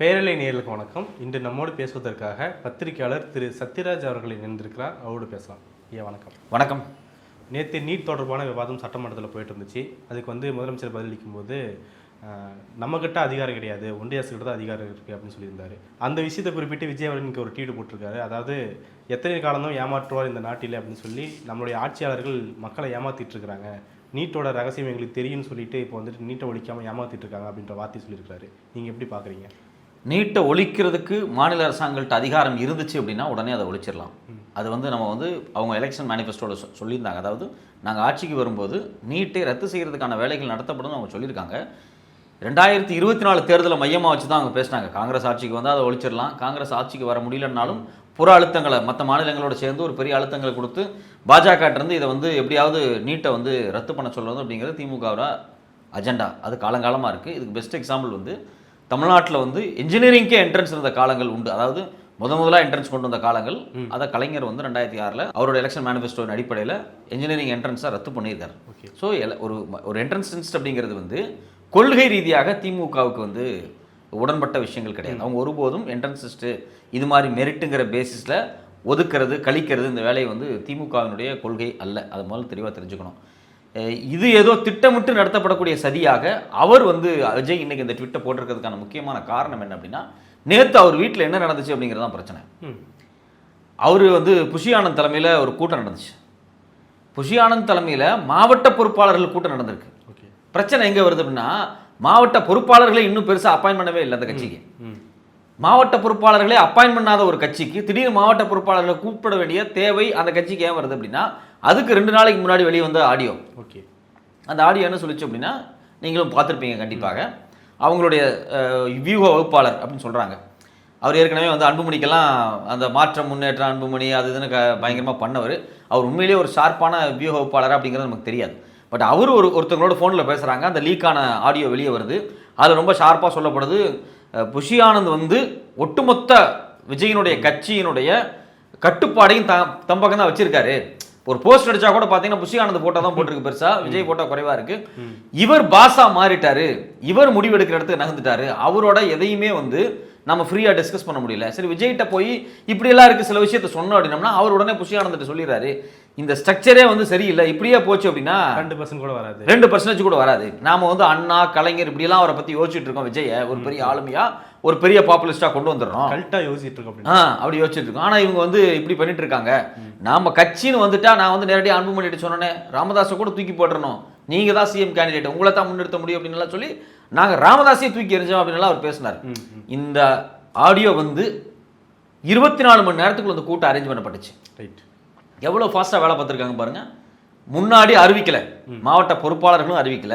பேரலை நேயர்களுக்கு வணக்கம். இன்று நம்மோடு பேசுவதற்காக பத்திரிகையாளர் திரு சத்யராஜ் அவர்கள் இணைந்திருக்கிறார் அவரோடு பேசலாம். ஐயா வணக்கம். வணக்கம். நேற்று நீட் தொடர்பான விவாதம் சட்டமன்றத்தில் போயிட்டு இருந்துச்சு. அதுக்கு வந்து முதலமைச்சர் பதிலளிக்கும் போது ஆஹ், நம்மகிட்ட அதிகாரம் கிடையாது. ஒன்றிய அரசுகிட்ட தான் அதிகாரம் இருக்குது அப்படின்னு சொல்லியிருந்தாரு. அந்த விஷயத்தை குறிப்பிட்டு விஜய் அவர்கள் இன்னைக்கு ஒரு ட்வீட் போட்டிருக்காரு. அதாவது எத்தனை காலம்தான் ஏமாற்றுவார் இந்த நாட்டில் அப்படின்னு சொல்லி நம்மளுடைய ஆட்சியாளர்கள் மக்களை ஏமாத்திட்டு இருக்காங்க நீட்டோட ரகசியம் எங்களுக்கு தெரியும்னு சொல்லிட்டு இப்போ வந்துட்டு நீட்டை ஒழிக்காமல் ஏமாத்திட்டு இருக்காங்க அப்படின்ற வார்த்தை சொல்லியிருக்காரு நீங்கள் எப்படி பார்க்குறீங்க நீட்டை ஒழிக்கிறதுக்கு மாநில அரசாங்கள்கிட்ட அதிகாரம் இருந்துச்சு அப்படின்னா உடனே அதை ஒழிச்சிடலாம். அது வந்து நம்ம வந்து அவங்க எலெக்ஷன் மேனிஃபெஸ்டோட சொல்லியிருந்தாங்க. அதாவது நாங்கள் ஆட்சிக்கு வரும்போது நீட்டை ரத்து செய்கிறதுக்கான வேலைகள் நடத்தப்படும் அவங்க சொல்லியிருக்காங்க. ரெண்டாயிரத்தி இருபத்தி நாலு தேர்தலை மையமாக வச்சு தான் அவங்க பேசினாங்க. காங்கிரஸ் ஆட்சிக்கு வந்து அதை ஒழிச்சிடலாம். காங்கிரஸ் ஆட்சிக்கு வர முடியலன்னாலும் புற அழுத்தங்களை மற்ற மாநிலங்களோட சேர்ந்து ஒரு பெரிய அழுத்தங்களை கொடுத்து பாஜகட்டிருந்து இதை வந்து எப்படியாவது நீட்டை வந்து ரத்து பண்ண சொல்கிறது அப்படிங்கிறது திமுகவோட அஜெண்டா. அது காலங்காலமாக இருக்குது இதுக்கு பெஸ்ட் எக்ஸாம்பிள் வந்து தமிழ்நாட்டில் வந்து இன்ஜினியரிங்க்கே என்ட்ரன்ஸ் இருந்த காலங்கள் உண்டு. அதாவது முத முதலாக என்ட்ரன்ஸ் கொண்டு வந்த காலங்கள். அதை கலைஞர் வந்து ரெண்டாயிரத்தி ஆறில் அவரோட எலெக்ஷன் மேனிஃபெஸ்டோவின் அடிப்படையில் இன்ஜினியரிங் என்ட்ரன்ஸை ரத்து பண்ணியிருக்காரு. ஸோ ஒரு ஒரு என்ட்ரன்ஸ் டெஸ்ட் அப்படிங்கிறது வந்து கொள்கை ரீதியாக திமுகவுக்கு வந்து உடன்பட்ட விஷயங்கள் கிடையாது. அவங்க ஒருபோதும் என்ட்ரன்ஸ் டெஸ்ட்டு இது மாதிரி மெரிட்டுங்கிற பேசிஸில் ஒதுக்குறது கழிக்கிறது இந்த வேலையை வந்து திமுகவினுடைய கொள்கை அல்ல. அது முதல்ல தெளிவாக தெரிஞ்சுக்கணும். இது ஏதோ திட்டமிட்டு நடத்தப்படக்கூடிய சதியாக அவர் வந்து அஜய் இன்னைக்கு இந்த ட்விட்டை போட்டிருக்கிறதுக்கான முக்கியமான காரணம் என்ன அப்படின்னா நேற்று அவர் வீட்டில் என்ன நடந்துச்சு அப்படிங்கிறது தான் பிரச்சனை. அவர் வந்து புஷி ஆனந்த் தலைமையில் ஒரு கூட்டம் நடந்துச்சு. புஷி ஆனந்த் தலைமையில் மாவட்ட பொறுப்பாளர்கள் கூட்டம் நடந்திருக்கு. பிரச்சனை எங்கே வருது அப்படின்னா மாவட்ட பொறுப்பாளர்களை இன்னும் பெருசாக அப்பாயின் பண்ணவே இல்லை அந்த கட்சிக்கு. மாவட்ட பொறுப்பாளர்களே அப்பாயின் பண்ணாத ஒரு கட்சிக்கு திடீர்னு மாவட்ட பொறுப்பாளர்களை கூப்பிட வேண்டிய தேவை அந்த கட்சிக்கு ஏன் வருது அப்படின்னா அதுக்கு ரெண்டு நாளைக்கு முன்னாடி வெளியே வந்த ஆடியோ ஓகே அந்த ஆடியோ என்ன சொல்லிச்சு அப்படின்னா நீங்களும் பார்த்துருப்பீங்க கண்டிப்பாக. அவங்களுடைய வியூக வகுப்பாளர் அப்படின்னு சொல்கிறாங்க அவர் ஏற்கனவே வந்து அன்புமணிக்கெல்லாம் அந்த மாற்றம் முன்னேற்றம் அன்புமணி அது இதுன்னு க பயங்கரமாக பண்ணவர். அவர் உண்மையிலேயே ஒரு ஷார்ப்பான வியூக வகுப்பாளர் அப்படிங்கிறது நமக்கு தெரியாது. பட் அவர் ஒரு ஒருத்தவங்களோட ஃபோனில் பேசுகிறாங்க அந்த லீக்கான ஆடியோ வெளியே வருது. அதில் ரொம்ப ஷார்ப்பாக சொல்லப்படுது. புஷி ஆனந்த் வந்து ஒட்டுமொத்த விஜயினுடைய கட்சியினுடைய கட்டுப்பாடையும் த தம்பக்கம் தான் வச்சிருக்காரு. ஒரு போஸ்ட் அடிச்சா கூட பார்த்தீங்கன்னா புஷி ஆனந்த் போட்டோ தான் போட்டிருக்கு பெருசா. விஜய் போட்டோ குறைவா இருக்கு. இவர் பாஸா மாறிட்டாரு. இவர் முடிவெடுக்கிற இடத்துக்கு நகர்ந்துட்டாரு. அவரோட எதையுமே வந்து நம்ம ஃப்ரீயா டிஸ்கஸ் பண்ண முடியல. சரி விஜய்கிட்ட போய் இப்படி எல்லாம் இருக்கு சில விஷயத்த சொன்னோம் அப்படின்னம்னா அவர் உடனே புஷி ஆனந்த் சொல்லிடுறாரு. இந்த ஸ்ட்ரக்சரே வந்து சரியில்லை. இப்படியே போச்சு அப்படின்னா ரெண்டு பர்சன்ட் கூட வராது. ரெண்டு பர்சன்டேஜ் கூட வராது. நாம வந்து அண்ணா கலைஞர் இப்படியெல்லாம் அவரை பத்தி யோசிச்சுட்டு இருக்கோம் விஜய ஒரு பெரிய ஆளுமையா ஒரு பெரிய பாப்புலிஸ்டா கொண்டு வந்துடுறோம். கல்ட்டா யோசிச்சுட்டு இருக்கோம் ஆ அப்படி யோசிச்சுட்டு இருக்கோம். ஆனா இவங்க வந்து இப்படி பண்ணிட்டு இருக்காங்க. நாம கட்சின்னு வந்துட்டா நான் வந்து நேரடியாக அன்பு பண்ணிட்டு சொன்னேனே ராமதாஸை கூட தூக்கி போட்டுறணும். நீங்க தான் சிஎம் கேண்டிடேட் உங்களை தான் முன்னிறுத்த முடியும் அப்படின்னு எல்லாம் சொல்லி நாங்க ராமதாஸையே தூக்கி எறிஞ்சோம் அப்படின்னு அவர் பேசினார். இந்த ஆடியோ வந்து இருபத்தி நாலு மணி நேரத்துக்குள்ள இந்த கூட்டம் அரேஞ்ச் பண்ணப்பட்டுச்சு. ரைட் எவ்வளோ ஃபாஸ்ட்டாக வேலை பார்த்துருக்காங்க பாருங்க. முன்னாடி அறிவிக்கல. மாவட்ட பொறுப்பாளர்களும் அறிவிக்கல.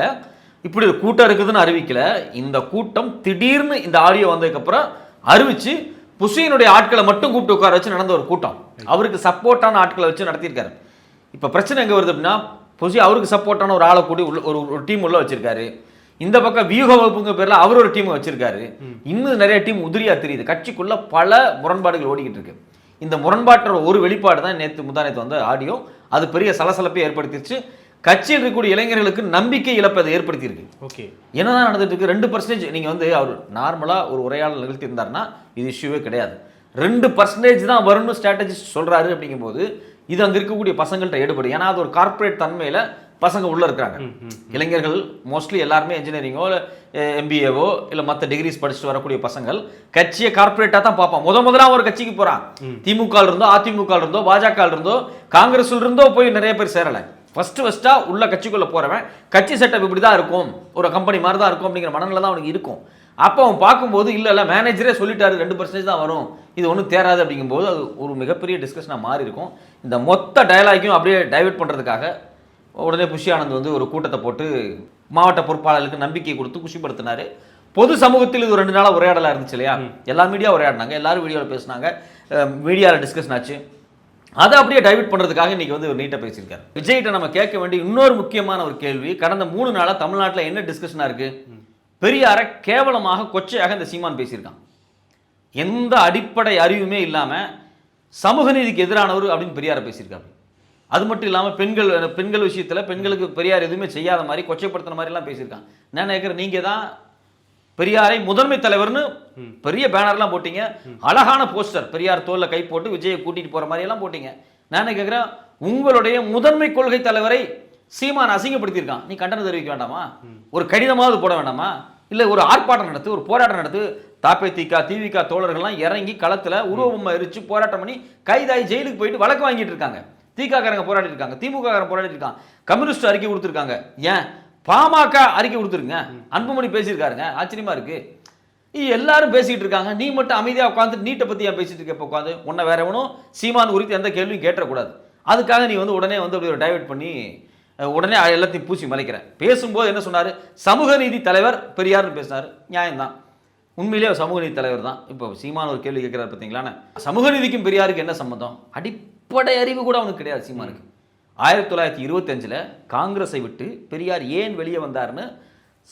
இப்படி ஒரு கூட்டம் இருக்குதுன்னு அறிவிக்கல. இந்த கூட்டம் திடீர்னு இந்த ஆடியோ வந்ததுக்கப்புறம் அறிவிச்சு புஷியினுடைய ஆட்களை மட்டும் கூப்பிட்டு உட்கார வச்சு நடந்த ஒரு கூட்டம். அவருக்கு சப்போர்ட்டான ஆட்களை வச்சு நடத்தியிருக்காரு. இப்போ பிரச்சனை எங்கே வருது அப்படின்னா புஷி அவருக்கு சப்போர்ட்டான ஒரு ஆளை கூடி உள்ள ஒரு ஒரு டீம் உள்ள வச்சிருக்காரு. இந்த பக்கம் வியூக வகுப்புங்க பேர்ல அவர் ஒரு டீம் வச்சிருக்காரு. இன்னும் நிறைய டீம் உதிரியா தெரியுது. கட்சிக்குள்ள பல முரண்பாடுகள் ஓடிக்கிட்டு இருக்கு. இந்த முரண்பாட்டோட ஒரு வெளிப்பாடு தான் நேற்று முந்தா நேற்று வந்த ஆடியோ. அது பெரிய சலசலப்பை ஏற்படுத்திருச்சு. கட்சியில் இருக்கக்கூடிய இளைஞர்களுக்கு நம்பிக்கை இழப்பதை ஏற்படுத்தியிருக்கு. ஓகே. என்னதான் நடந்துட்டு இருக்கு ரெண்டு பர்சன்டேஜ் நீங்க வந்து அவர் நார்மலா ஒரு உரையாடல் நிகழ்த்தி இருந்தாருன்னா இது இஷ்யூவே கிடையாது. ரெண்டு பர்சன்டேஜ் தான் வரும்னு ஸ்ட்ராட்டஜிஸ்ட் சொல்றாரு அப்படிங்கும்போது இது அங்க இருக்கக்கூடிய பசங்கள்ட்ட எடுபடும் ஏன்னா அது ஒரு கார்ப்பரேட் தன்மையில பசங்க உள்ள இருக்காங்க இளைஞர்கள் மோஸ்ட்லி எல்லாருமே இன்ஜினியரிங்கோ இல்லை எம்பிஏவோ இல்லை மற்ற டிகிரிஸ் படிச்சுட்டு வரக்கூடிய பசங்கள் கட்சியை கார்ப்பரேட்டாக தான் பார்ப்பான் முத முதலா ஒரு கட்சிக்கு போறான் திமுக இருந்தோ அதிமுக இருந்தோ பாஜக இருந்தோ காங்கிரஸ்ல இருந்தோ போய் நிறைய பேர் சேரலை. ஃபர்ஸ்ட் ஃபர்ஸ்டா உள்ள கட்சிக்குள்ள போறவன் கட்சி செட்டப் இப்படி தான் இருக்கும். ஒரு கம்பெனி மாதிரி தான் இருக்கும் அப்படிங்கிற மனநிலை தான் அவனுக்கு இருக்கும். அப்போ அவன் பார்க்கும்போது இல்லை இல்லை மேனேஜரே சொல்லிட்டாரு ரெண்டு பர்சன்டேஜ் தான் வரும். இது ஒன்றும் தேராது அப்படிங்கும்போது அது ஒரு மிகப்பெரிய டிஸ்கஷனாக மாறி இருக்கும். இந்த மொத்த டயலாக்கையும் அப்படியே டைவர்ட் பண்ணுறதுக்காக உடனே புஷி ஆனந்த் வந்து ஒரு கூட்டத்தை போட்டு மாவட்ட பொறுப்பாளர்களுக்கு நம்பிக்கை கொடுத்து குஷிப்படுத்தினாரு. பொது சமூகத்தில் இது ரெண்டு நாளாக உரையாடலாக இருந்துச்சு இல்லையா? எல்லா மீடியா உரையாடினாங்க எல்லாரும் வீடியோவில் பேசினாங்க. மீடியாவில் டிஸ்கஷன் ஆச்சு. அதை அப்படியே டைவிட் பண்ணுறதுக்காக இன்றைக்கி வந்து ஒரு நீட்டாக பேசியிருக்காரு. விஜய்கிட்ட நம்ம கேட்க வேண்டிய இன்னொரு முக்கியமான ஒரு கேள்வி கடந்த மூணு நாளாக தமிழ்நாட்டில் என்ன டிஸ்கஷனாக இருக்குது பெரியாரை கேவலமாக கொச்சையாக இந்த சீமான் பேசியிருக்கான். எந்த அடிப்படை அறிவுமே இல்லாமல் சமூக நீதிக்கு எதிரானவர் அப்படின்னு பெரியாரை பேசியிருக்காரு. அது மட்டும் இல்லாமல் பெண்கள் பெண்கள் விஷயத்தில் பெண்களுக்கு பெரியார் எதுவுமே செய்யாத மாதிரி கொச்சைப்படுத்துன மாதிரிலாம் பேசியிருக்கான். நான் நினைக்கிறேன் நீங்கள் தான் பெரியாரை முதன்மை தலைவர்னு பெரிய பேனர்லாம் போட்டீங்க. அழகான போஸ்டர். பெரியார் தோல்ல கை போட்டு விஜயை கூட்டிட்டு போற மாதிரி எல்லாம் போட்டீங்க. நான் கேட்கிறேன் உங்களுடைய முதன்மை கொள்கை தலைவரை சீமான் அசிங்கப்படுத்தியிருக்கான். நீ கண்டனம் தெரிவிக்க வேண்டாமா? ஒரு கடிதமாவது போட வேண்டாமா? இல்ல ஒரு ஆர்ப்பாட்டம் நடத்து ஒரு போராட்டம் நடத்து தாப்பே திகா திவிக தோழர்கள்லாம் இறங்கி களத்துல உருவபொம்மை எரிச்சு போராட்டம் பண்ணி கைதாகி ஜெயிலுக்கு போயிட்டு வழக்கு வாங்கிட்டு இருக்காங்க. திக காரங்க போராடி இருக்காங்க. திமுக காரங்க போராடி இருக்காங்க. கம்யூனிஸ்ட் அறிக்கை கொடுத்துருக்காங்க. ஏன்? பாமக அறிக்கை கொடுத்துருங்க. அன்புமணி பேசியிருக்காருங்க. ஆச்சரியமா இருக்கு. இ- எல்லாரும் பேசிட்டு இருக்காங்க. நீ மட்டும் அமைதியாக உட்காந்து நீட்டை பத்தி ஏன் பேசிட்டு இருக்க? இப்போ உட்காந்து உன்னை வேற எவனும் சீமான் குறித்து எந்த கேள்வியும் கேட்டக்கூடாது அதுக்காக நீ வந்து உடனே வந்து அப்படி ஒரு டைவெர்ட் பண்ணி உடனே எல்லாத்தையும் பூசி மலைக்கிறேன். பேசும்போது என்ன சொன்னார்? சமூக நீதி தலைவர் பெரியார்னு பேசினார். நியாயம்தான். உண்மையிலேயே சமூக நீதி தலைவர் தான். இப்போ சீமான் ஒரு கேள்வி கேட்குறாரு பார்த்தீங்களாண்ணே சமூக நீதிக்கும் பெரியாருக்கு என்ன சம்மந்தம் அடிப்படை அறிவு கூட அவனுக்கு கிடையாது சீமானுக்கு. ஆயிரத்தி தொள்ளாயிரத்தி இருபத்தஞ்சில் காங்கிரஸை விட்டு பெரியார் ஏன் வெளியே வந்தாருன்னு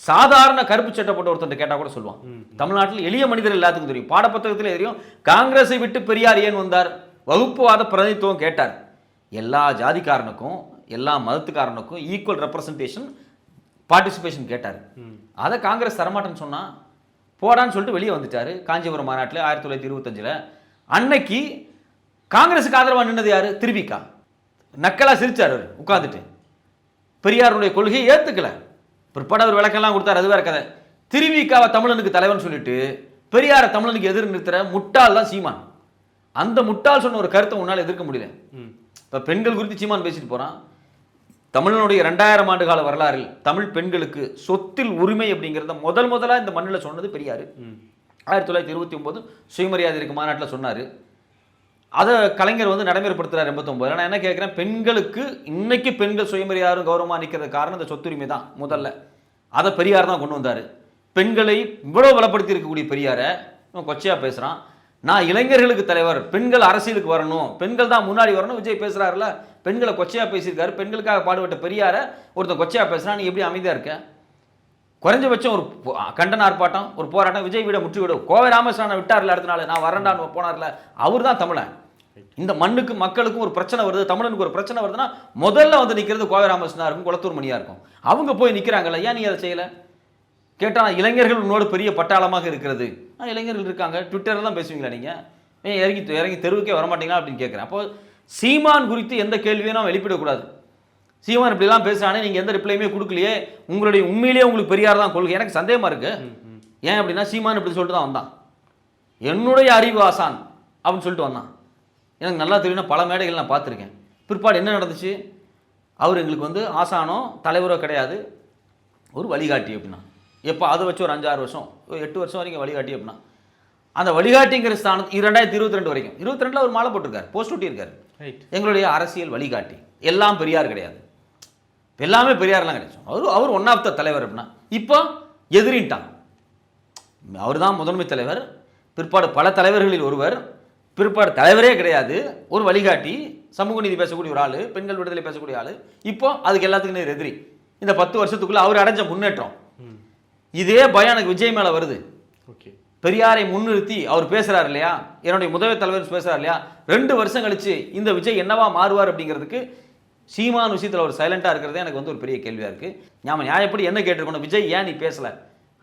சாதாரண கருப்பு சட்டை போட்ட ஒருத்தன் கேட்டால் கூட சொல்லுவான். தமிழ்நாட்டில் எளிய மனிதர் எல்லாத்துக்கும் தெரியும். பாடப்புத்தகத்திலே தெரியும் காங்கிரஸை விட்டு பெரியார் ஏன் வந்தார்? வகுப்புவாத பிரதிநிதித்துவம் கேட்டார். எல்லா ஜாதிக்காரனுக்கும் எல்லா மதத்துக்காரனுக்கும் ஈக்குவல் ரெப்ரசன்டேஷன் பார்ட்டிசிபேஷன் கேட்டார். அதை காங்கிரஸ் தரமாட்டேன்னு சொன்னா போடான்னு சொல்லிட்டு வெளியே வந்துட்டாரு. காஞ்சிபுரம் மாநாட்டில் ஆயிரத்தி தொள்ளாயிரத்தி இருபத்தஞ்சில் அன்னைக்கு காங்கிரஸுக்கு ஆதரவா நின்னது யாரு? திருவிக்கா. நக்கலா சிரிச்சார் அவர் உட்கார்ந்துட்டு. பெரியாருடைய கொள்கையை ஏத்துக்கல. பிற்பாடு அவர் விளக்கெல்லாம் கொடுத்தாரு அது வேற கதை. திருவிக்காவை தமிழனுக்கு தலைவன் சொல்லிட்டு பெரியாரை தமிழனுக்கு எதிர் நிறுத்துற முட்டாள் தான் சீமான். அந்த முட்டாள் சொன்ன ஒரு கருத்தை உன்னால் எதிர்க்க முடியல. இப்போ பெண்கள் குறித்து சீமான் பேசிட்டு போறான். தமிழனுடைய ரெண்டாயிரம் ஆண்டு கால வரலாறில் தமிழ் பெண்களுக்கு சொத்தில் உரிமை அப்படிங்கிறத முதல் முதலா இந்த மண்ணில் சொன்னது பெரியார். ஆயிரத்தி தொள்ளாயிரத்தி இருபத்தி ஒன்பது சுயமரியாதை இருக்கு மாநாட்டில் சொன்னார். அதை கலைஞர் வந்து நடைமுறைப்படுத்துறாரு எண்பத்தொம்பது நான் என்ன கேட்குறேன் பெண்களுக்கு இன்னைக்கு பெண்கள் சுயமரியாரும் கௌரவமாக நிற்கிறது காரணம் இந்த சொத்துரிமை தான் முதல்ல. அதை பெரியார் தான் கொண்டு வந்தார். பெண்களை இவ்வளோ பலப்படுத்தி இருக்கக்கூடிய பெரியாரை கொச்சையாக பேசுகிறான் நான் இளைஞர்களுக்கு தலைவர் பெண்கள் அரசியலுக்கு வரணும் பெண்கள் தான் முன்னாடி வரணும் விஜய் பேசுகிறாருல பெண்களை கொச்சையாக பேசியிருக்காரு பெண்களுக்காக பாடுபட்ட பெரியாரை ஒருத்தன் கொச்சையா பேசுகிறான் நீ எப்படி அமைதியாக இருக்க? குறைஞ்சபட்சம் ஒரு கண்டன ஆர்ப்பாட்டம் ஒரு போராட்டம் விஜய் விட முற்றி விடும் கோவை ராமகிருஷ்ணனை விட்டார்ல அடுத்த நாள். நான் வரண்டான்னு போனார்ல. அவர் தான் தமிழன். இந்த மண்ணுக்கு மக்களுக்கும் ஒரு பிரச்சனை வருது தமிழனுக்கு ஒரு பிரச்சனை வருதுன்னா முதல்ல வந்து நிற்கிறது கோவை ராமகிருஷ்ணா இருக்கும் குளத்தூர் மணியா இருக்கும். அவங்க போய் நிற்கிறாங்கல்ல ஏன் நீ அதை செய்யல? கேட்டால் இளைஞர்கள் உன்னோட பெரிய பட்டாளமாக இருக்கிறது. ஆனால் இளைஞர்கள் இருக்காங்க. ட்விட்டரில் தான் பேசுவீங்களா நீங்கள் ஏன் இறங்கி இறங்கி தெருவுக்கே வரமாட்டீங்களா அப்படின்னு கேட்குறேன் அப்போ சீமான் குறித்து எந்த கேள்வியும் நாம் வெளிப்பிடக்கூடாது. சீமான் இப்படிலாம் பேசுறானே நீங்க எந்த ரிப்ளையுமே கொடுக்கலையே. உங்களுடைய உண்மையிலேயே உங்களுக்கு பெரியார் தான் கொள்கை. எனக்கு சந்தேகமா இருக்கு. ஏன் அப்படின்னா சீமான் இப்படி சொல்லிட்டு தான் வந்தான். என்னுடைய அறிவு ஆசான் அப்படின்னு சொல்லிட்டு வந்தான். எனக்கு நல்லா தெரியும் பல மேடைகள் நான் பார்த்துருக்கேன். பிற்பாடு என்ன நடந்துச்சு? அவர் எங்களுக்கு வந்து ஆசானோ தலைவரோ கிடையாது. ஒரு வழிகாட்டி அப்படின்னா. எப்போ அதை வச்சு ஒரு அஞ்சாறு வருஷம் ஒரு எட்டு வருஷம் வரைக்கும் வழிகாட்டி அப்படின்னா. அந்த வழிகாட்டிங்கிற ஸ்தானம் இரண்டாயிரத்தி இருபத்தி ரெண்டு வரைக்கும். இருபத்தி ரெண்டில் அவர் மாலை போட்டிருக்காரு போஸ்ட் ஒட்டியிருக்காரு. ரைட் எங்களுடைய அரசியல் வழிகாட்டி. எல்லாம் பெரியார் கிடையாது. எல்லாமே பெரியார்லாம் கிடையாது அவர் அவர் ஒன் ஆஃப் த தலைவர் அப்படின்னா இப்போ எதிரின்ட்டான் அவர் தான் முதன்மை தலைவர். பிற்பாடு பல தலைவர்களில் ஒருவர். பிற்பாடு தலைவரே கிடையாது. ஒரு வழிகாட்டி சமூக நீதி பேசக்கூடிய ஒரு ஆள் பெண்கள் விடுதலை பேசக்கூடிய ஆள். இப்போ அதுக்கு எல்லாத்துக்கும் எதிரி. இந்த பத்து வருஷத்துக்குள்ள அவர் அடைஞ்ச முன்னேற்றம். இதே பயம் எனக்கு விஜய் மேலே வருது. ஓகே. பெரியாரை முன்னிறுத்தி அவர் பேசுறாரு இல்லையா? என்னுடைய முதல்வர் தலைவர் பேசுறாரு இல்லையா? ரெண்டு வருஷம் கழிச்சு இந்த விஜய் என்னவா மாறுவார் அப்படிங்கிறதுக்கு சீமான் விஷயத்தில் அவர் சைலண்டா இருக்கிறதே எனக்கு வந்து ஒரு பெரிய கேள்வியா இருக்கு. ஞாபகம் நியாயப்படி என்ன கேட்டிருக்கணும்? விஜய் ஏன் நீ பேசல?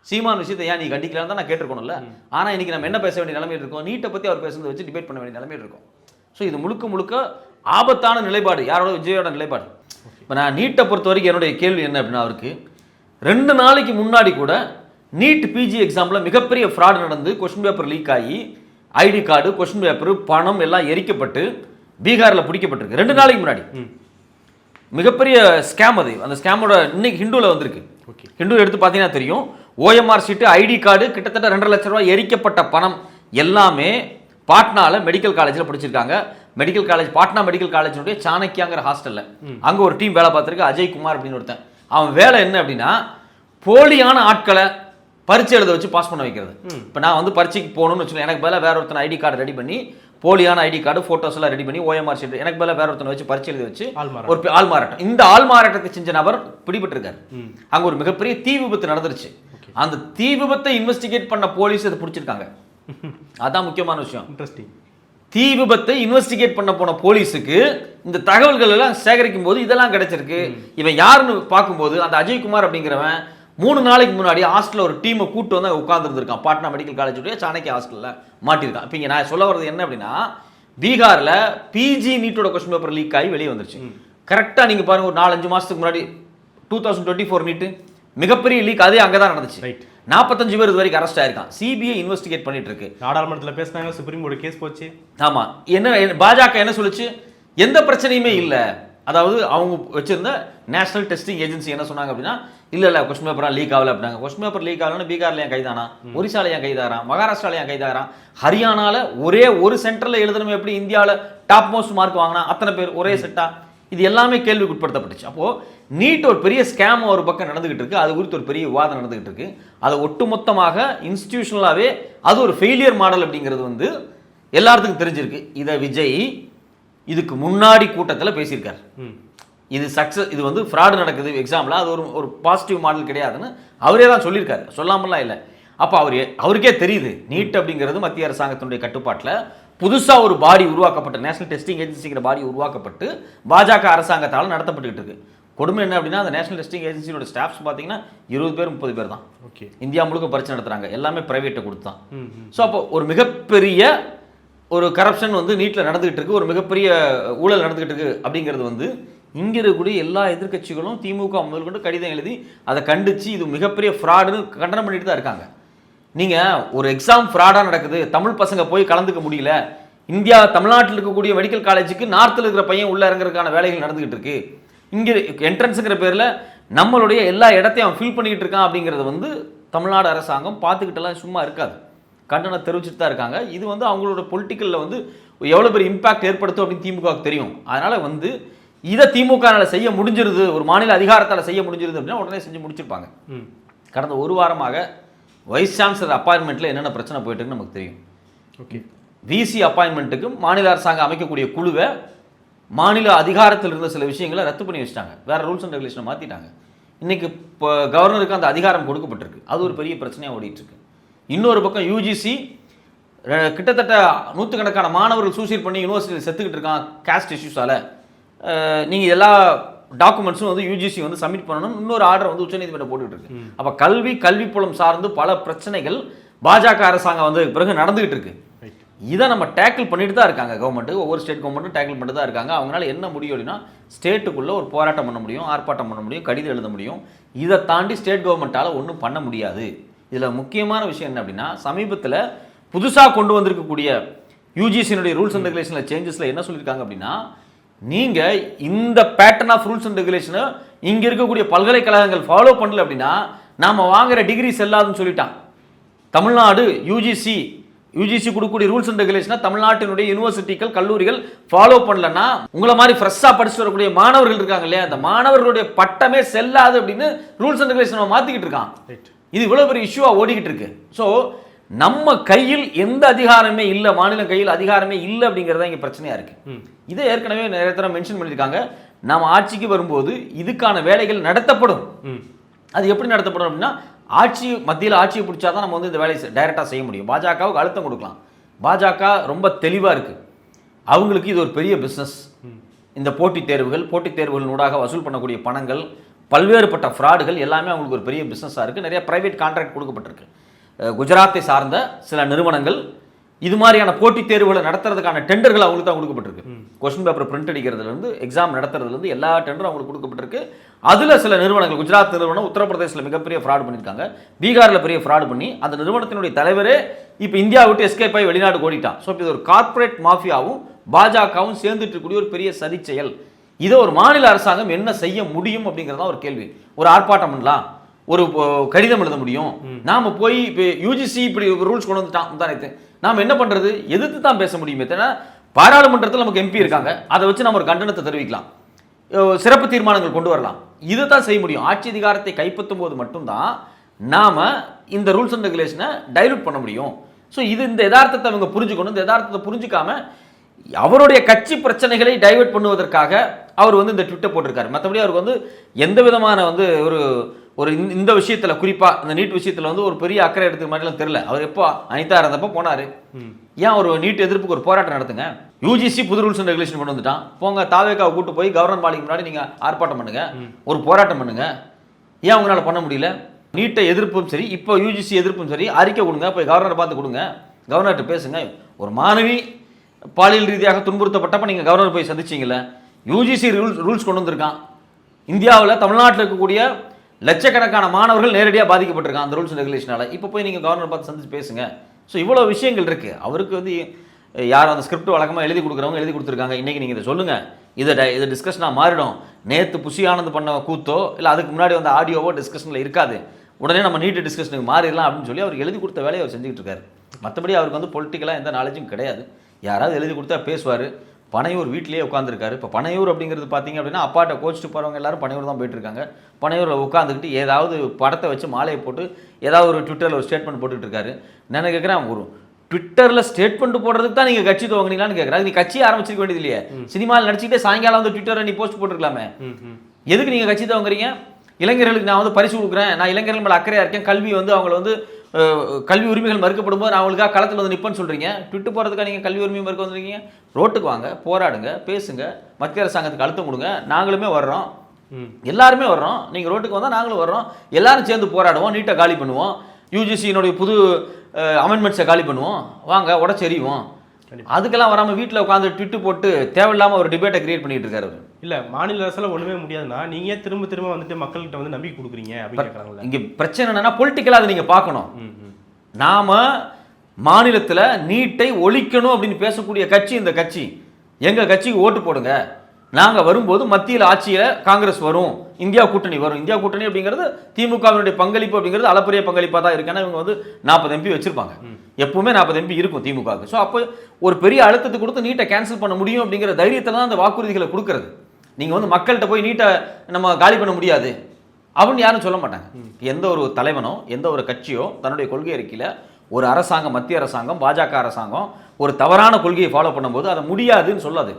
சீமான் விஷயத்தை ஏன் நீ கண்டிக்கலான்னு தான் நான் கேட்டிருக்கணும்ல. ஆனா இன்னைக்கு நம்ம என்ன பேச வேண்டிய நிலைமையில் இருக்கோம்? நீட்டை பத்தி அவர் பேசுனதை வச்சு டிபேட் பண்ண வேண்டிய நிலைமையில் இருக்கும். ஸோ இது முழுக்க முழுக்க ஆபத்தான நிலைப்பாடு. யாரோட? விஜயோட நிலைப்பாடு. இப்போ நான் நீட்டை பொறுத்த வரைக்கும் என்னுடைய கேள்வி என்ன அப்படின்னா அவருக்கு ரெண்டு நாளைக்கு முன்னாடி கூட நீட் பிஜி எக்ஸாமில் மிகப்பெரிய ஃப்ராட் நடந்து கொஸ்டின் பேப்பர் லீக் ஆகி ஐடி கார்டு கொஸ்டின் பேப்பர் பணம் எல்லாம் எரிக்கப்பட்டு பீகாரில் பிடிக்கப்பட்டிருக்கு. ரெண்டு நாளைக்கு முன்னாடி. மிகப்பெரிய ஸ்கேம் அது. அந்த ஸ்கேமோட இன்னைக்கு ஹிந்துவில் வந்திருக்கு. ஓகே. ஹிந்து எடுத்து பார்த்தீங்கன்னா தெரியும். ஓஎம்ஆர் ஷீட்டு ஐடி கார்டு கிட்டத்தட்ட ரெண்டரை லட்ச ரூபாய் எரிக்கப்பட்ட பணம் எல்லாமே பாட்னால மெடிக்கல் காலேஜில் படிச்சிருக்காங்க. மெடிக்கல் காலேஜ் பாட்னா மெடிக்கல் காலேஜினுடைய சாணக்கியாங்கிற ஹாஸ்டல்ல அங்க ஒரு டீம் வேலை பார்த்துருக்கு. அஜய் குமார் அப்படின்னு ஒருத்தன். அவன் வேலை என்ன அப்படின்னா போலியான ஆட்களை பரீட்சை எழுத வச்சு பாஸ் பண்ண வைக்கிறது. இப்போ நான் வந்து பரீட்சைக்கு போகணும்னு வச்சுக்கோங்க. எனக்கு பதிலாக வேற ஒருத்தன் ஐடி கார்டு ரெடி பண்ணி போலியான ஐடி கார்டு ஃபோட்டோஸ் எல்லாம் ரெடி பண்ணி ஓஎம்ஆர் ஷீட் எனக்கு பதிலாக வேற ஒருத்தனை வச்சு பரீட்சை எழுதி வச்சு. ஒரு ஆள் மாறாட்டம். இந்த ஆள் மாறாட்டத்தை செஞ்ச நபர் பிடிபட்டிருக்காரு. அங்க ஒரு மிகப்பெரிய தீ விபத்து நடந்துருச்சு. அந்த தீ விபத்தை இன்வெஸ்டிகேட் பண்ண போலீஸ் அதை பிடிச்சிருக்காங்க. அதான் முக்கியமான விஷயம். இன்ட்ரெஸ்டிங் தீ விபத்தை இன்வெஸ்டிகேட் பண்ண போன போலீஸுக்கு இந்த தகவல்கள் எல்லாம் சேகரிக்கும் போது இதெல்லாம் கிடைச்சிருக்கு. இவன் யாருன்னு பார்க்கும்போது அந்த அஜய்குமார் அப்படிங்கிறவன் மூணு நாளைக்கு முன்னாடி ஹாஸ்டலில் ஒரு டீமை கூட்டு வந்து அங்கே உட்காந்துருந்துருக்கான் பாட்னா மெடிக்கல் காலேஜுடைய சாணக்கிய ஹாஸ்டலில் மாட்டியிருக்கான். இப்போ இங்கே நான் சொல்ல வர்றது என்ன அப்படின்னா பீகாரில் பிஜி நீட்டோட கொஸ்டின் பேப்பர் லீக் ஆகி வெளியே வந்துருச்சு. கரெக்டாக நீங்கள் பாருங்க ஒரு நாலஞ்சு மாதத்துக்கு முன்னாடி two thousand twenty four NEET மிகப்பெரிய லீக் அதே அங்கே தான் நடந்துச்சு. Right. நாற்பத்தஞ்சு பேர் இது வரைக்கும் அரெஸ்ட் ஆயிருக்கான். சிபிஐ இன்வெஸ்டிகேட் பண்ணிட்டு இருக்கு. நாடாளுமன்றத்தில் பேசினாங்க சுப்ரீம் கோர்ட் கேஸ் போச்சு. ஆமா. என்ன என்ன- பாஜக என்ன சொல்லுச்சு? எந்த பிரச்சனையுமே இல்லை. அதாவது அவங்க வச்சிருந்த நேஷனல் டெஸ்டிங் ஏஜென்சி என்ன சொன்னாங்க அப்படின்னா இல்ல இல்ல கொஸ்டின் பேப்பர் லீக் ஆகல அப்படின்னாங்க. கொஸ்டின் பேப்பர் லீக் ஆகலன்னு பீகார்ல ஏன் கைதானா? ஒரிசால ஏன் கைதாரான் மகாராஷ்டிரால ஏன் கைதாரான் ஹரியானால ஒரே ஒரு சென்டர்ல எழுதணும் எப்படி இந்தியாவில் டாப் மோஸ்ட் மார்க் வாங்கினா? அத்தனை பேர் ஒரே செட்டா இது எல்லாமே கேள்விக்கு உட்படுத்தப்பட்டுச்சு அப்போ நீட் ஒரு பெரிய ஸ்கேம் ஒரு பக்கம் நடந்துகிட்டு இருக்கு. அது குறித்து ஒரு பெரிய விவாதம் நடந்துகிட்டு இருக்கு. அதை ஒட்டுமொத்தமாக இன்ஸ்டிடியூஷனலாகவே அது ஒரு ஃபெயிலியர் மாடல் அப்படிங்கிறது வந்து எல்லாத்துக்கும் தெரிஞ்சிருக்கு. இதை விஜய் இதுக்கு முன்னாடி கூட்டத்தில் பேசியிருக்கார். இது சக்ஸஸ் இது வந்து ஃப்ராடு நடக்குது எக்ஸாம்பிள் அது ஒரு ஒரு பாசிட்டிவ் மாடல் கிடையாதுன்னு அவரே தான் சொல்லியிருக்காரு. சொல்லாமலாம் இல்லை. அப்போ அவர் அவருக்கே தெரியுது நீட் அப்படிங்கிறது மத்திய அரசாங்கத்தினுடைய கட்டுப்பாட்டில் புதுசாக ஒரு பாடி உருவாக்கப்பட்ட நேஷனல் டெஸ்டிங் ஏஜென்சிங்கிற பாடி உருவாக்கப்பட்டு பாஜக அரசாங்கத்தால் நடத்தப்பட்டுக்கிட்டு இருக்கு. கொடுமை என்ன அப்படின்னா அந்த நேஷனல் டெஸ்டிங் ஏஜென்சியோட ஸ்டாஃப்ஸ் பார்த்தீங்கன்னா இருபது பேர் முப்பது பேர் தான். ஓகே. இந்தியா முழுக்க பரிச்சை நடத்துறாங்க. எல்லாமே பிரைவேட்டை கொடுத்து தான் ம் ம். ஸோ அப்போ ஒரு மிகப்பெரிய ஒரு கரப்ஷன் வந்து நீட்டில் நடந்துகிட்டு இருக்கு. ஒரு மிகப்பெரிய ஊழல் நடந்துகிட்டு இருக்கு அப்படிங்கிறது வந்து இங்கே இருக்கக்கூடிய எல்லா எதிர்க்கட்சிகளும் திமுக முதல்கொண்டு கடிதம் எழுதி அதை கண்டிச்சு இது மிகப்பெரிய ஃப்ராடுன்னு கண்டனம் பண்ணிட்டு தான் இருக்காங்க. நீங்கள் ஒரு எக்ஸாம் ஃப்ராடாக நடக்குது தமிழ் பசங்க போய் கலந்துக்க முடியல இந்தியா தமிழ்நாட்டில் இருக்கக்கூடிய மெடிக்கல் காலேஜுக்கு நார்த்தில் இருக்கிற பையன் உள்ள இறங்குறதுக்கான வேலைகள் நடந்துகிட்டு இருக்கு. இங்கே என்ட்ரன்ஸுங்கிற பேரில் நம்மளுடைய எல்லா இடத்தையும் அவன் ஃபில் பண்ணிக்கிட்டு இருக்கான் அப்படிங்கிறது வந்து தமிழ்நாடு அரசாங்கம் பார்த்துக்கிட்டெல்லாம் சும்மா இருக்காது. கண்டனம் தெரிவிச்சுட்டு தான் இருக்காங்க. இது வந்து அவங்களோட பொலிட்டிக்கலில் வந்து எவ்வளோ பெரிய இம்பாக்ட் ஏற்படுத்தும் அப்படின்னு திமுகவுக்கு தெரியும். அதனால் வந்து இதை திமுகனால செய்ய முடிஞ்சிருது ஒரு மாநில அதிகாரத்தால் செய்ய முடிஞ்சிருது அப்படின்னா உடனே செஞ்சு முடிச்சிருப்பாங்க. கடந்த ஒரு வாரமாக வைஸ் சான்சலர் அப்பாயின்மெண்ட்டில் என்னென்ன பிரச்சனை போயிட்டு இருக்குன்னு நமக்கு தெரியும். ஓகே. விசி அப்பாயின்மெண்ட்டுக்கு மாநில அரசாங்கம் அமைக்கக்கூடிய குழுவை மாநில அதிகாரத்தில் இருந்த சில விஷயங்களை ரத்து பண்ணி வச்சிட்டாங்க. வேற ரூல்ஸ் அண்ட் ரெகுலேஷனை மாற்றிட்டாங்க இன்னைக்கு இப்போ கவர்னருக்கு அந்த அதிகாரம் கொடுக்கப்பட்டிருக்கு. அது ஒரு பெரிய பிரச்சனையாக ஓடிட்டு இருக்கு இன்னொரு பக்கம் யூஜிசி கிட்டத்தட்ட நூற்றுக்கணக்கான மாணவர்கள் சூசைட் பண்ணி யூனிவர்சிட்டியில் செத்துக்கிட்டு இருக்கான் காஸ்ட் இஷ்யூஸால் நீங்கள் எல்லா டாக்குமெண்ட்ஸும் வந்து யூஜிசி வந்து சப்மிட் பண்ணணும். இன்னொரு ஆர்டர் வந்து உச்சநீதிமன்றம் போட்டுக்கிட்டு இருக்கு அப்போ கல்வி கல்வி புலம் சார்ந்து பல பிரச்சனைகள் பாஜக அரசாங்கம் வந்து பிறகு நடந்துகிட்டு இருக்கு இதை நம்ம டேக்கிள் பண்ணிட்டு தான் இருக்காங்க கவர்மெண்ட் ஒவ்வொரு ஸ்டேட் கவர்மெண்ட்டும் டேக்கிள் பண்ணிட்டு தான் இருக்காங்க. அவங்களால என்ன முடியும் அப்படின்னா ஸ்டேட்டுக்குள்ளே ஒரு போராட்டம் பண்ண முடியும் ஆர்ப்பாட்டம் பண்ண முடியும் கடிதம் எழுத முடியும். இதை தாண்டி ஸ்டேட் கவர்மெண்ட்டால் ஒன்றும் பண்ண முடியாது. இதில் முக்கியமான விஷயம் என்ன அப்படின்னா சமீபத்தில் புதுசாக கொண்டு வந்திருக்கக்கூடிய யூஜிசியினுடைய ரூல்ஸ் அண்ட் ரெகுலேஷனில் சேஞ்சஸில் என்ன சொல்லியிருக்காங்க அப்படின்னா நீங்கள் இந்த பேட்டர்ன் ஆஃப் ரூல்ஸ் அண்ட் ரெகுலேஷனை இங்கே இருக்கக்கூடிய பல்கலைக்கழகங்கள் ஃபாலோ பண்ணல அப்படின்னா நாம் வாங்குற டிகிரி செல்லாதுன்னு சொல்லிட்டான். தமிழ்நாடு யூஜிசி யூஜிசி கொடுக்கக்கூடிய ரூல்ஸ் அண்ட் ரெகுலேஷனை தமிழ்நாட்டினுடைய யூனிவர்சிட்டிகள் கல்லூரிகள் ஃபாலோ பண்ணலன்னா உங்களை மாதிரி ஃப்ரெஷ்ஷாக படிச்சுட்டு வரக்கூடிய மாணவர்கள் இருக்காங்க இல்லையா? அந்த மாணவர்களுடைய பட்டமே செல்லாது அப்படின்னு ரூல்ஸ் அண்ட் ரெகுலேஷன் மாற்றிக்கிட்டு இருக்கான். ரைட் இது இவ்வளோ பெரிய இஷ்யூவாக ஓடிக்கிட்டு இருக்கு. ஸோ நம்ம கையில் எந்த அதிகாரமே இல்லை மாநில கையில் அதிகாரமே இல்லை அப்படிங்கிறது இங்கே பிரச்சனையாக இருக்கு. ம். இதை ஏற்கனவே நிறைய தடவை மென்ஷன் பண்ணியிருக்காங்க. நாம் ஆட்சிக்கு வரும்போது இதுக்கான வேலைகள் நடத்தப்படும். அது எப்படி நடத்தப்படும் அப்படின்னா ஆட்சி மத்தியில் ஆட்சியை பிடிச்சா தான் நம்ம வந்து இந்த வேலையை டைரெக்டாக செய்ய முடியும். பாஜகவுக்கு அழுத்தம் கொடுக்கலாம். பாஜக ரொம்ப தெளிவாக இருக்குது அவங்களுக்கு இது ஒரு பெரிய பிஸ்னஸ் இந்த போட்டித் தேர்வுகள் போட்டித் தேர்வுகளின் ஊடாக வசூல் பண்ணக்கூடிய பணங்கள் பல்வேறுபட்ட ஃப்ராடுகள் எல்லாமே அவங்களுக்கு ஒரு பெரிய பிஸ்னஸாக இருக்குது நிறைய பிரைவேட் கான்ட்ராக்ட் கொடுக்கப்பட்டிருக்கு. குஜராத்தை சார்ந்த சில நிறுவனங்கள் இது மாதிரியான போட்டித் தேர்வுகளை நடத்துறதுக்கான டெண்டர்கள் அவங்களுக்கு தான் கொடுக்கப்பட்டிருக்கு. கொஸ்டின் பேப்பர் பிரிண்ட் அடிக்கிறதுலேருந்து எக்ஸாம் நடத்துறதுலேருந்து எல்லா டெண்டரும் அவங்களுக்கு கொடுக்கப்பட்டிருக்கு. அதில் சில நிறுவனங்கள் குஜராத் நிறுவனம் உத்தரப்பிரதேசில் மிகப்பெரிய ஃப்ராட் பண்ணியிருக்காங்க. பீகாரில் பெரிய ஃப்ராட் பண்ணி அந்த நிறுவனத்தினுடைய தலைவரே இப்போ இந்தியா விட்டு எஸ்கேப் ஆகி வெளிநாடு ஓடிட்டான். ஸோ இது ஒரு கார்ப்பரேட் மாஃபியாவும் பாஜகவும் சேர்ந்துட்டு இருக்கக்கூடிய ஒரு பெரிய சதி செயல் இதை ஒரு மாநில அரசாங்கம் என்ன செய்ய முடியும் அப்படிங்கிறது தான் ஒரு கேள்வி. ஒரு ஆர்ப்பாட்டம் பண்ணலாம். ஒரு கடிதம் எழுத முடியும். நாம போய் இப்போ யூஜிசி இப்படி ரூல்ஸ் கொண்டு வந்துட்டான் முந்தானத்து நாம என்ன பண்றது? எதிர்த்து தான் பேச முடியுமே தவிர பாராளுமன்றத்தில் நமக்கு எம்பி இருக்காங்க. அதை வச்சு நம்ம ஒரு கண்டனத்தை தெரிவிக்கலாம். சிறப்பு தீர்மானங்கள் கொண்டு வரலாம். இதை தான் செய்ய முடியும். ஆட்சி அதிகாரத்தை கைப்பற்றும் போது மட்டும்தான் நாம இந்த ரூல்ஸ் அண்ட் ரெகுலேஷனை டைலூட் பண்ண முடியும். ஸோ இது இந்த யதார்த்தத்தை அவங்க புரிஞ்சுக்கணும். இந்த யதார்த்தத்தை புரிஞ்சுக்காம அவருடைய கட்சி பிரச்சனைகளை டைவர்ட் பண்ணுவதற்காக அவர் வந்து இந்த ட்விட்டை போட்டிருக்காரு. மற்றபடி அவருக்கு வந்து எந்த விதமான வந்து ஒரு ஒரு இந்த- விஷயத்துல குறிப்பா இந்த நீட் விஷயத்துல வந்து ஒரு பெரிய அக்கறை எடுத்துக்க மாதிரிலாம் தெரியல. அவர் எப்போ அனிதா இருந்தப்போ போனாரு. ஏன் ஒரு நீட் எதிர்ப்புக்கு ஒரு போராட்டம் நடத்துங்க? யூஜிசி புது ரூல்ஸ் அண்ட் ரெகுலேஷன் கொண்டு வந்துட்டான். போங்க தாவேக்காவை கூட்டு போய் கவர்னர் மாளிகை முன்னாடி நீங்க ஆர்ப்பாட்டம் பண்ணுங்க. ஒரு போராட்டம் பண்ணுங்க. ஏன் உங்களால பண்ண முடியல? நீட்டை எதிர்ப்பும் சரி இப்போ யூஜிசி எதிர்ப்பும் சரி அறிக்கை கொடுங்க போய் கவர்னரை பார்த்து கொடுங்க. கவர்னர்கிட்ட பேசுங்க. ஒரு மாணவி பாலியல் ரீதியாக துன்புறுத்தப்பட்டப்ப நீங்கள் கவர்னர் போய் சந்திச்சீங்கல்ல. யூஜிசி ரூல்ஸ் ரூல்ஸ் கொண்டு வந்திருக்கான். இந்தியாவில் தமிழ்நாட்டில் இருக்கக்கூடிய லட்சக்கணக்கான மாணவர்கள் நேரடியாக பாதிக்கப்பட்டிருக்காங்க. அந்த ரூல்ஸ் அண்ட் இப்போ போய் நீங்கள் கவர்னர் பார்த்து சந்திச்சு பேசுங்க. ஸோ இவ்வளோ விஷயங்கள் இருக்குது அவருக்கு வந்து யார் அந்த ஸ்கிரிப்ட் வழக்கமாக எழுதி கொடுக்குறவங்க எழுதி கொடுத்துருக்காங்க. இன்றைக்கி நீங்கள் இதை சொல்லுங்கள் இதை ட- இது டிஸ்கஷனாக மாறிடும். நேற்று புஷி ஆனந்த் பண்ண கூத்தோ இல்லை அதுக்கு முன்னாடி வந்த ஆடியோவோ டிஸ்கஷனில் இருக்காது. உடனே நம்ம நீட்டு டிஸ்கஷனுக்கு மாறிடலாம் அப்படின்னு சொல்லி அவர் எழுதி கொடுத்த வேலையை அவர் செஞ்சுக்கிட்டு இருக்காரு. மற்றபடி அவருக்கு வந்து பொலிட்டிக்கலாக எந்த நாலேஜும் கிடையாது. யாராவது எழுதி கொடுத்தா பேசுவார். பனையூர் வீட்டிலேயே உட்காந்துருக்காரு இப்போ பனையூர் அப்படிங்கிறது பார்த்தீங்க அப்படின்னா அப்பாட்ட கோச்சிட்டு போகிறவங்க எல்லாரும் பனையூர் தான் போயிட்டு இருக்காங்க பனையூரில் உட்காந்துக்கிட்டு ஏதாவது படத்தை வச்சு மாலையை போட்டு ஏதாவது ஒரு ட்விட்டரில் ஒரு ஸ்டேட்மெண்ட் போட்டுட்டு இருக்காரு நான் கேட்குறேன் ஒரு ட்விட்டரில் ஸ்டேட்மெண்ட் போடுறதுக்கு தான் நீங்கள் கட்சி துவங்குனீங்களான்னு கேட்குறேன். நீ கட்சி ஆரம்பிச்சிருக்க வேண்டியது இல்லையே சினிமாவில் நடிச்சுக்கிட்டே சாயங்காலம் வந்து ட்விட்டரில் நீ போஸ்ட் போட்டுருக்கலாமே. எதுக்கு நீங்கள் கட்சி துவங்குறீங்க? இளைஞர்களுக்கு நான் வந்து பரிசு கொடுக்குறேன். நான் இளைஞர்கள் மேலே அக்கறையாக இருக்கேன். கல்வி வந்து அவங்கள வந்து கல்வி உரிமைகள் மறுக்கப்படும் போது நான் அவங்களுக்காக களத்தில் வந்து நிற்பேன்னு சொல்கிறீங்க ட்விட்டு போகிறதுக்காக நீங்கள் கல்வி உரிமை மறுக்க வந்திருக்கீங்க. ரோட்டுக்கு வாங்க போராடுங்க பேசுங்க. மத்திய அரசாங்கத்துக்கு அழுத்தம் கொடுங்க. நாங்களுமே வர்றோம். எல்லாருமே வர்றோம். நீங்கள் ரோட்டுக்கு வந்தால் நாங்களும் வர்றோம். எல்லாரும் சேர்ந்து போராடுவோம். நீட்டை காலி பண்ணுவோம். யூஜிசியினுடைய புது அமெண்ட்மெண்ட்ஸை காலி பண்ணுவோம். வாங்க உடச்செறிவோம். அதுக்கெல்லாம் வராமல் வீட்டில் உட்காந்து ட்விட்டு போட்டு தேவையில்லாமல் ஒரு டிபேட்டை கிரியேட் பண்ணிட்டு இருக்காரு இல்ல மாநில அரசால ஒண்ணுமே முடியாதுன்னா நீங்க ஏன் திரும்ப திரும்ப வந்துட்டு மக்கள்கிட்ட வந்து நம்பிக்கை கொடுக்குறீங்க அப்படின்னு கேட்கறாங்கல்ல இங்கே பிரச்சனை என்னன்னா பொலிட்டிக்கலாக அதை நீங்கள் பார்க்கணும். நாம மாநிலத்தில் நீட்டை ஒழிக்கணும் அப்படின்னு பேசக்கூடிய கட்சி இந்த கட்சி. எங்கள் கட்சிக்கு ஓட்டு போடுங்க. நாங்கள் வரும்போது மத்தியில் ஆட்சியில் காங்கிரஸ் வரும் இந்தியா கூட்டணி வரும். இந்தியா கூட்டணி அப்படிங்கிறது திமுகவினுடைய பங்களிப்பு அப்படிங்கிறது அளப்பரிய பங்களிப்பாக தான் இருக்கு. ஏன்னா இவங்க வந்து நாற்பது எம்பி வச்சிருப்பாங்க. எப்பவுமே நாற்பது எம்பி இருக்கும் திமுகவுக்கு. ஸோ அப்போ ஒரு பெரிய அழுத்தத்தை கொடுத்து நீட்டை கேன்சல் பண்ண முடியும் அப்படிங்கிற தைரியத்தில் தான் அந்த வாக்குறுதிகளை கொடுக்கறது. நீங்கள் வந்து மக்கள்கிட்ட போய் நீட்டை நம்ம காலி பண்ண முடியாது அப்படின்னு யாரும் சொல்ல மாட்டாங்க. எந்த ஒரு தலைவனோ எந்த ஒரு கட்சியோ தன்னுடைய கொள்கை அறிக்கையில் ஒரு அரசாங்கம் மத்திய அரசாங்கம் பாஜக அரசாங்கம் ஒரு தவறான கொள்கையை ஃபாலோ பண்ணும்போது அதை முடியாதுன்னு சொல்லாது.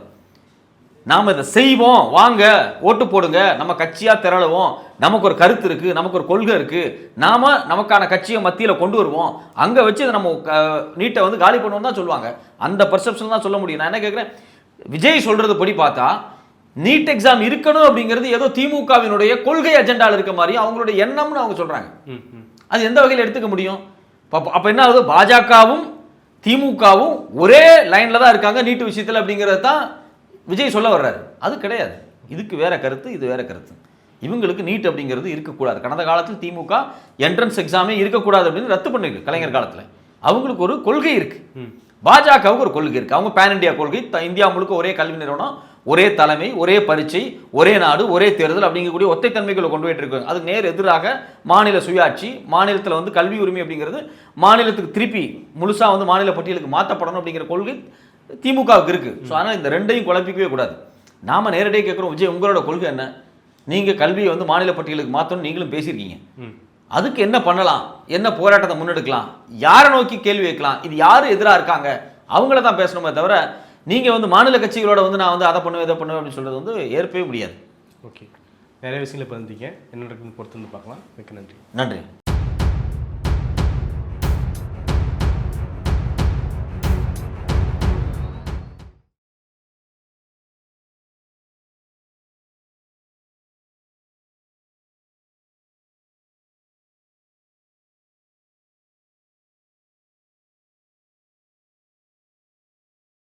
நாம் இதை செய்வோம். வாங்க ஓட்டு போடுங்க. நம்ம கட்சியாக திரளுவோம். நமக்கு ஒரு கருத்து இருக்குது நமக்கு ஒரு கொள்கை இருக்குது நாம நமக்கான கட்சியை மத்தியில் கொண்டு வருவோம். அங்கே வச்சு இதை நம்ம நீட்டை வந்து காலி பண்ணுவோம் தான் சொல்லுவாங்க. அந்த பர்செப்ஷன் தான் சொல்ல முடியும். நான் என்ன கேட்குறேன் விஜய் சொல்கிறது படி பார்த்தா நீட் எக்ஸாம் இருக்கணும் அப்படிங்கிறது ஏதோ திமுகவினுடைய கொள்கை அஜெண்டாவில் இருக்க மாதிரி அவங்களுடைய எண்ணம்னு அவங்க சொல்கிறாங்க அது எந்த வகையில் எடுத்துக்க முடியும்? அப்போ என்ன ஆகுது? பாஜகவும் திமுகவும் ஒரே லைனில் தான் இருக்காங்க. நீட்டு விஷயத்தில் அப்படிங்கிறது தான் விஜய் சொல்ல வர்றாரு. அது கிடையாது. இதுக்கு வேற கருத்து இது வேற கருத்து. இவங்களுக்கு நீட் அப்படிங்கிறது இருக்கக்கூடாது. கடந்த காலத்தில் திமுக என்ட்ரன்ஸ் எக்ஸாமே இருக்கக்கூடாது அப்படின்னு ரத்து பண்ணிருக்கு கலைஞர் காலத்தில். அவங்களுக்கு ஒரு கொள்கை இருக்கு. ம். பாஜகவுக்கு ஒரு கொள்கை இருக்கு. அவங்க பேன் இந்தியா கொள்கை இந்தியா முழுக்க ஒரே கல்வி நிறுவனம் ஒரே தலைமை ஒரே பரீட்சை ஒரே நாடு ஒரே தேர்தல் அப்படிங்கக்கூடிய ஒத்தை தன்மைகளை கொண்டு போயிட்டு இருக்காங்க. அதுக்கு நேர் எதிராக மாநில சுயாட்சி மாநிலத்தில் வந்து கல்வி உரிமை அப்படிங்கிறது மாநிலத்துக்கு திருப்பி முழுசா வந்து மாநில பட்டியலுக்கு மாற்றப்படணும் அப்படிங்கிற கொள்கை திமுகவுக்கு இருக்கு. ஸோ அதனால் இந்த ரெண்டையும் குழப்பிக்கவே கூடாது. நாம நேரடியாக கேட்குறோம் விஜய் உங்களோட கொள்கை என்ன? நீங்க கல்வியை வந்து மாநில பட்டியலுக்கு மாற்றணும் நீங்களும் பேசியிருக்கீங்க. அதுக்கு என்ன பண்ணலாம்? என்ன போராட்டத்தை முன்னெடுக்கலாம்? யாரை நோக்கி கேள்வி வைக்கலாம்? இது யார் எதிராக இருக்காங்க? அவங்கள தான் பேசணுமே தவிர நீங்கள் வந்து மாநில கட்சிகளோட வந்து நான் வந்து அதை பண்ணுவேன் இதை பண்ணுவேன் அப்படின்னு சொல்றது வந்து ஏற்பவே முடியாது. ஓகே. நிறைய விஷயங்களை பகிர்ந்தீங்க. என்ன நடக்குதுன்னு பொறுத்து வந்து பார்க்கலாம். மிக்க நன்றி. நன்றி.